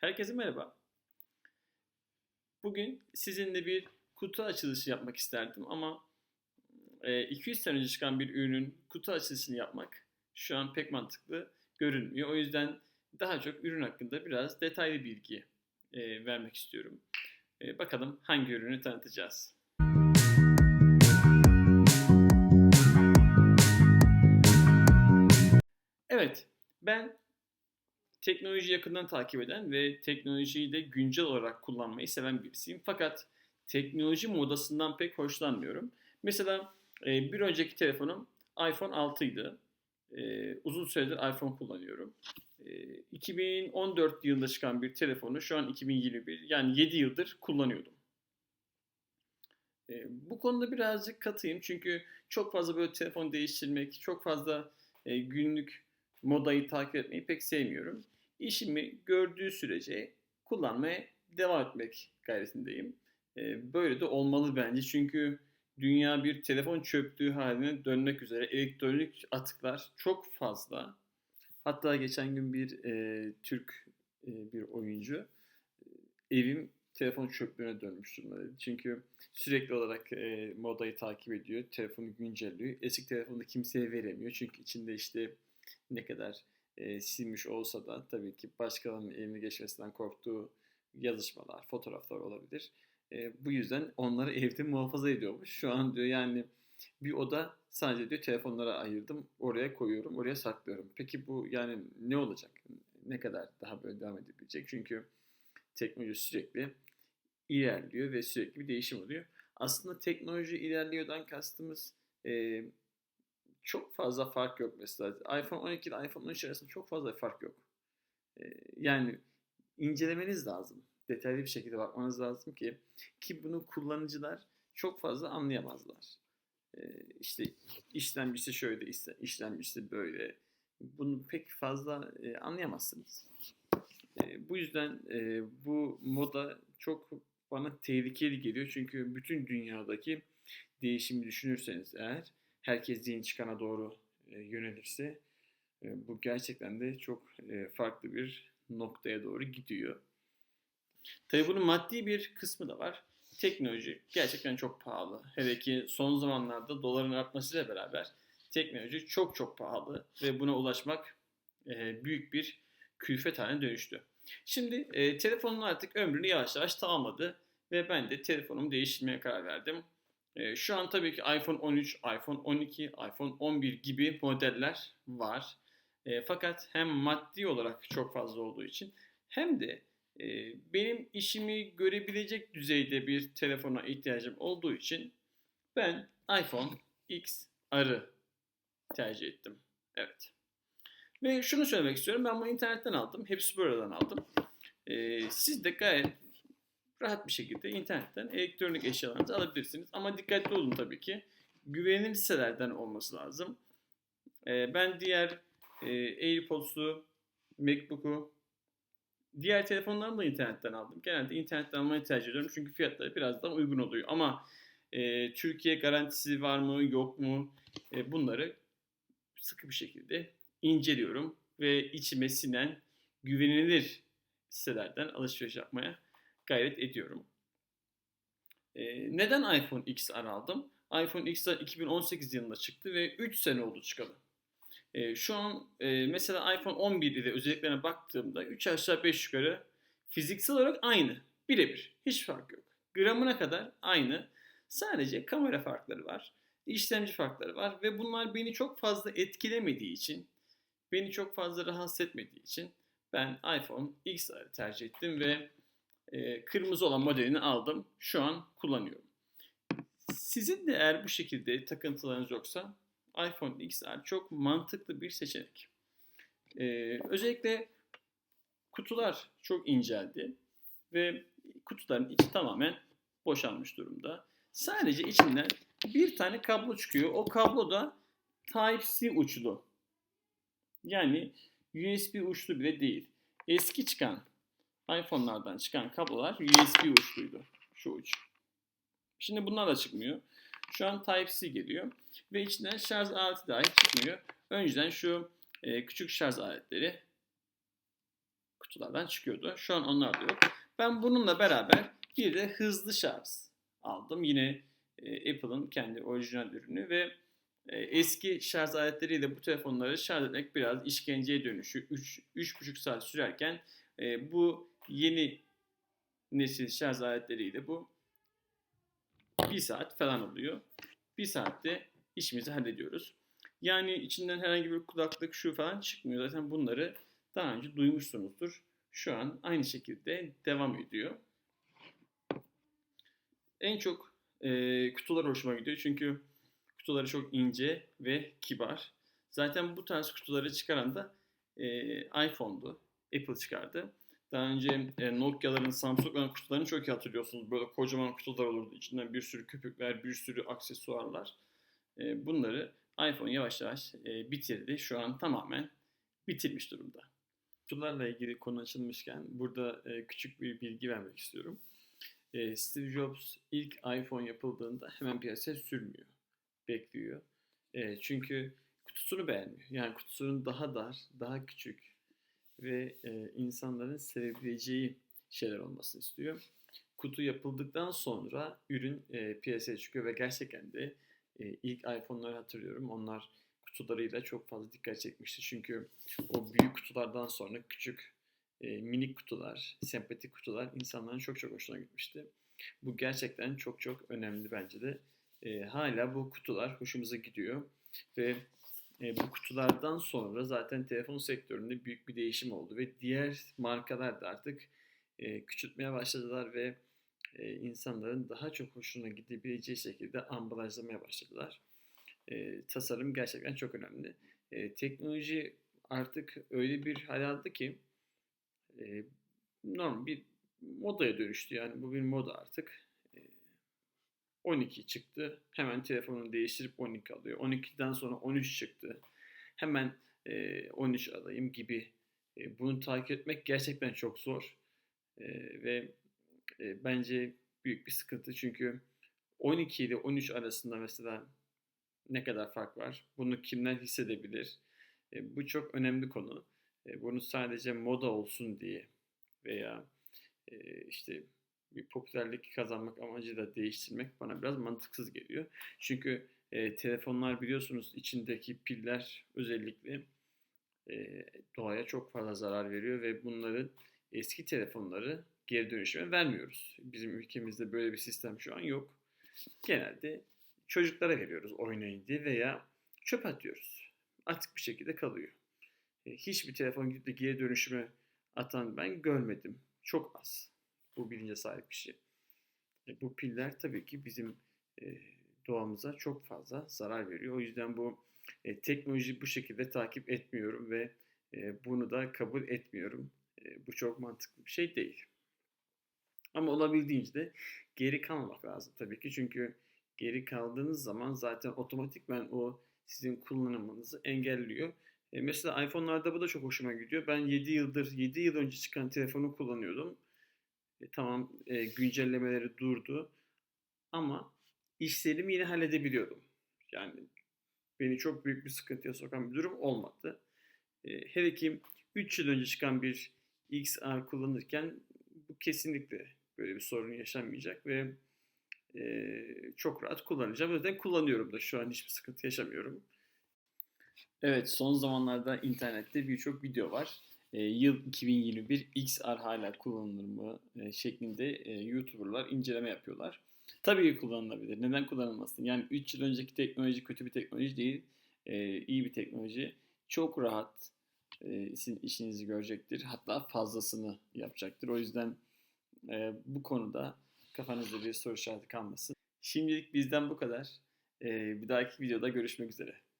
Herkese merhaba. Bugün sizinle bir kutu açılışı yapmak isterdim ama e, 200 sene önce çıkan bir ürünün kutu açılışını yapmak şu an pek mantıklı görünmüyor. O yüzden daha çok ürün hakkında biraz detaylı bilgi e, vermek istiyorum. E, bakalım hangi ürünü tanıtacağız. Evet, ben teknolojiyi yakından takip eden ve teknolojiyi de güncel olarak kullanmayı seven birisiyim. Fakat teknoloji modasından pek hoşlanmıyorum. Mesela e, bir önceki telefonum iPhone 6 idi. E, uzun süredir iPhone kullanıyorum. E, 2014 yılında çıkan bir telefonu şu an 2021 yani 7 yıldır kullanıyordum. E, bu konuda birazcık katıyım çünkü çok fazla böyle telefon değiştirmek, çok fazla e, günlük modayı takip etmeyi pek sevmiyorum. İşimi gördüğü sürece kullanmaya devam etmek gayretindeyim. E, böyle de olmalı bence çünkü dünya bir telefon çöplüğü haline dönmek üzere. Elektronik atıklar çok fazla. Hatta geçen gün bir e, Türk e, bir oyuncu e, evim telefon çöplüğüne dönmüş durumda. Çünkü sürekli olarak e, modayı takip ediyor, telefonu güncelliyor. Eski telefonu kimseye veremiyor çünkü içinde işte ne kadar e, silmiş olsa da tabii ki başkalarının eline geçmesinden korktuğu yazışmalar, fotoğraflar olabilir. E, bu yüzden onları evde muhafaza ediyormuş. Şu an diyor yani bir oda sadece diyor telefonlara ayırdım. Oraya koyuyorum, oraya saklıyorum. Peki bu yani ne olacak? Ne kadar daha böyle devam edebilecek? Çünkü teknoloji sürekli ilerliyor ve sürekli bir değişim oluyor. Aslında teknoloji ilerliyordan kastımız e, çok fazla fark yok mesela. iPhone 12 ile iPhone 13 arasında çok fazla fark yok. E, yani incelemeniz lazım. Detaylı bir şekilde bakmanız lazım ki ki bunu kullanıcılar çok fazla anlayamazlar. E, işte işlemcisi şöyle, işlemcisi böyle. Bunu pek fazla e, anlayamazsınız. E, bu yüzden e, bu moda çok bana tehlikeli geliyor. Çünkü bütün dünyadaki değişimi düşünürseniz eğer herkes yeni çıkana doğru e, yönelirse e, bu gerçekten de çok e, farklı bir noktaya doğru gidiyor. Tabii bunun maddi bir kısmı da var. Teknoloji gerçekten çok pahalı. Hele ki son zamanlarda doların artmasıyla beraber teknoloji çok çok pahalı ve buna ulaşmak büyük bir külfet haline dönüştü. Şimdi telefonun artık ömrünü yavaş yavaş tamamladı ve ben de telefonumu değiştirmeye karar verdim. E, şu an tabii ki iPhone 13, iPhone 12, iPhone 11 gibi modeller var. E, fakat hem maddi olarak çok fazla olduğu için hem de e, benim işimi görebilecek düzeyde bir telefona ihtiyacım olduğu için ben iPhone XR'ı tercih ettim. Evet. Ve şunu söylemek istiyorum. Ben bunu internetten aldım. Hepsi buradan aldım. Ee, siz de gayet rahat bir şekilde internetten elektronik eşyalarınızı alabilirsiniz. Ama dikkatli olun tabii ki. Güvenilir sitelerden olması lazım. Ee, ben diğer e, AirPods'u, MacBook'u, diğer telefonlarımı da internetten aldım. Genelde internetten almayı tercih ediyorum. Çünkü fiyatları biraz daha uygun oluyor. Ama e, Türkiye garantisi var mı yok mu e, bunları sıkı bir şekilde inceliyorum ve içime sinen güvenilir sitelerden alışveriş yapmaya gayret ediyorum. Ee, neden iPhone XR aldım? iPhone XR 2018 yılında çıktı ve 3 sene oldu çıkalı. Ee, şu an e, mesela iPhone 11 ile özelliklerine baktığımda 3 aşağı 5 yukarı fiziksel olarak aynı. Birebir. Hiç fark yok. Gramına kadar aynı. Sadece kamera farkları var. işlemci farkları var ve bunlar beni çok fazla etkilemediği için beni çok fazla rahatsız etmediği için ben iPhone XR'ı tercih ettim ve e, kırmızı olan modelini aldım. Şu an kullanıyorum. Sizin de eğer bu şekilde takıntılarınız yoksa iPhone XR çok mantıklı bir seçenek. Ee, özellikle kutular çok inceldi ve kutuların içi tamamen boşalmış durumda. Sadece içinden bir tane kablo çıkıyor. O kablo da Type-C uçlu. Yani USB uçlu bile değil. Eski çıkan iPhone'lardan çıkan kablolar USB uçluydu. Şu uç. Şimdi bunlar da çıkmıyor. Şu an Type-C geliyor. Ve içinden şarj aleti dahi çıkmıyor. Önceden şu e, küçük şarj aletleri kutulardan çıkıyordu. Şu an onlar da yok. Ben bununla beraber bir de hızlı şarj aldım. Yine e, Apple'ın kendi orijinal ürünü ve e, eski şarj aletleriyle bu telefonları şarj etmek biraz işkenceye dönüşü. 3-3,5 saat sürerken e, bu yeni nesil şarj aletleriyle bu 1 saat falan oluyor. 1 saatte işimizi hallediyoruz. Yani içinden herhangi bir kulaklık şu falan çıkmıyor. Zaten bunları daha önce duymuşsunuzdur. Şu an aynı şekilde devam ediyor. En çok e, kutular hoşuma gidiyor çünkü kutuları çok ince ve kibar. Zaten bu tarz kutuları çıkaran da e, iPhone'du. Apple çıkardı. Daha önce e, Nokia'ların, Samsung'ların kutularını çok iyi hatırlıyorsunuz. Böyle kocaman kutular olurdu. İçinden bir sürü köpükler, bir sürü aksesuarlar. E, bunları iPhone yavaş yavaş e, bitirdi. Şu an tamamen bitirmiş durumda. Kutularla ilgili konu açılmışken burada e, küçük bir bilgi vermek istiyorum. E, Steve Jobs ilk iPhone yapıldığında hemen piyasaya sürmüyor. Bekliyor. E, çünkü kutusunu beğenmiyor. Yani kutusunun daha dar, daha küçük ve e, insanların sevebileceği şeyler olmasını istiyor. Kutu yapıldıktan sonra ürün e, piyasaya çıkıyor ve gerçekten de e, ilk iPhone'ları hatırlıyorum. Onlar kutularıyla çok fazla dikkat çekmişti. Çünkü o büyük kutulardan sonra küçük e, minik kutular, sempatik kutular insanların çok çok hoşuna gitmişti. Bu gerçekten çok çok önemli bence de. E, hala bu kutular hoşumuza gidiyor ve e, bu kutulardan sonra zaten telefon sektöründe büyük bir değişim oldu ve diğer markalar da artık e, küçültmeye başladılar ve e, insanların daha çok hoşuna gidebileceği şekilde ambalajlamaya başladılar. E, tasarım gerçekten çok önemli. E, teknoloji artık öyle bir hal aldı ki e, normal bir modaya dönüştü. Yani bu bir moda artık. E, 12 çıktı. Hemen telefonunu değiştirip 12 alıyor. 12'den sonra 13 çıktı. Hemen e, 13 alayım gibi. E, bunu takip etmek gerçekten çok zor. E, ve e, bence büyük bir sıkıntı. Çünkü 12 ile 13 arasında mesela ne kadar fark var? Bunu kimler hissedebilir? E, bu çok önemli konu. E, bunu sadece moda olsun diye veya e, işte bir popülerlik kazanmak amacıyla değiştirmek bana biraz mantıksız geliyor. Çünkü e, telefonlar biliyorsunuz içindeki piller özellikle e, doğaya çok fazla zarar veriyor ve bunların eski telefonları geri dönüşüme vermiyoruz. Bizim ülkemizde böyle bir sistem şu an yok. Genelde çocuklara veriyoruz oynayın diye veya çöp atıyoruz. Atık bir şekilde kalıyor. E, hiçbir telefon gidip de geri dönüşüme atan ben görmedim. Çok az. Bu bilince sahip bir şey. E, bu piller tabii ki bizim e, doğamıza çok fazla zarar veriyor. O yüzden bu e, teknoloji bu şekilde takip etmiyorum ve e, bunu da kabul etmiyorum. E, bu çok mantıklı bir şey değil. Ama olabildiğince de geri kalmamak lazım tabii ki. Çünkü geri kaldığınız zaman zaten otomatikman o sizin kullanımınızı engelliyor. E, mesela iPhone'larda bu da çok hoşuma gidiyor. Ben 7 yıldır, 7 yıl önce çıkan telefonu kullanıyordum. Tamam e, güncellemeleri durdu. Ama işlerimi yine halledebiliyordum. Yani beni çok büyük bir sıkıntıya sokan bir durum olmadı. E, hele ki 3 yıl önce çıkan bir XR kullanırken bu kesinlikle böyle bir sorun yaşanmayacak ve e, çok rahat kullanacağım. O yüzden kullanıyorum da şu an hiçbir sıkıntı yaşamıyorum. Evet son zamanlarda internette birçok video var. E, yıl 2021 XR hala kullanılır mı e, şeklinde e, YouTuber'lar inceleme yapıyorlar. Tabii ki kullanılabilir. Neden kullanılmasın? Yani 3 yıl önceki teknoloji kötü bir teknoloji değil. E, iyi bir teknoloji. Çok rahat e, sizin işinizi görecektir. Hatta fazlasını yapacaktır. O yüzden e, bu konuda kafanızda bir soru işareti kalmasın. Şimdilik bizden bu kadar. E, bir dahaki videoda görüşmek üzere.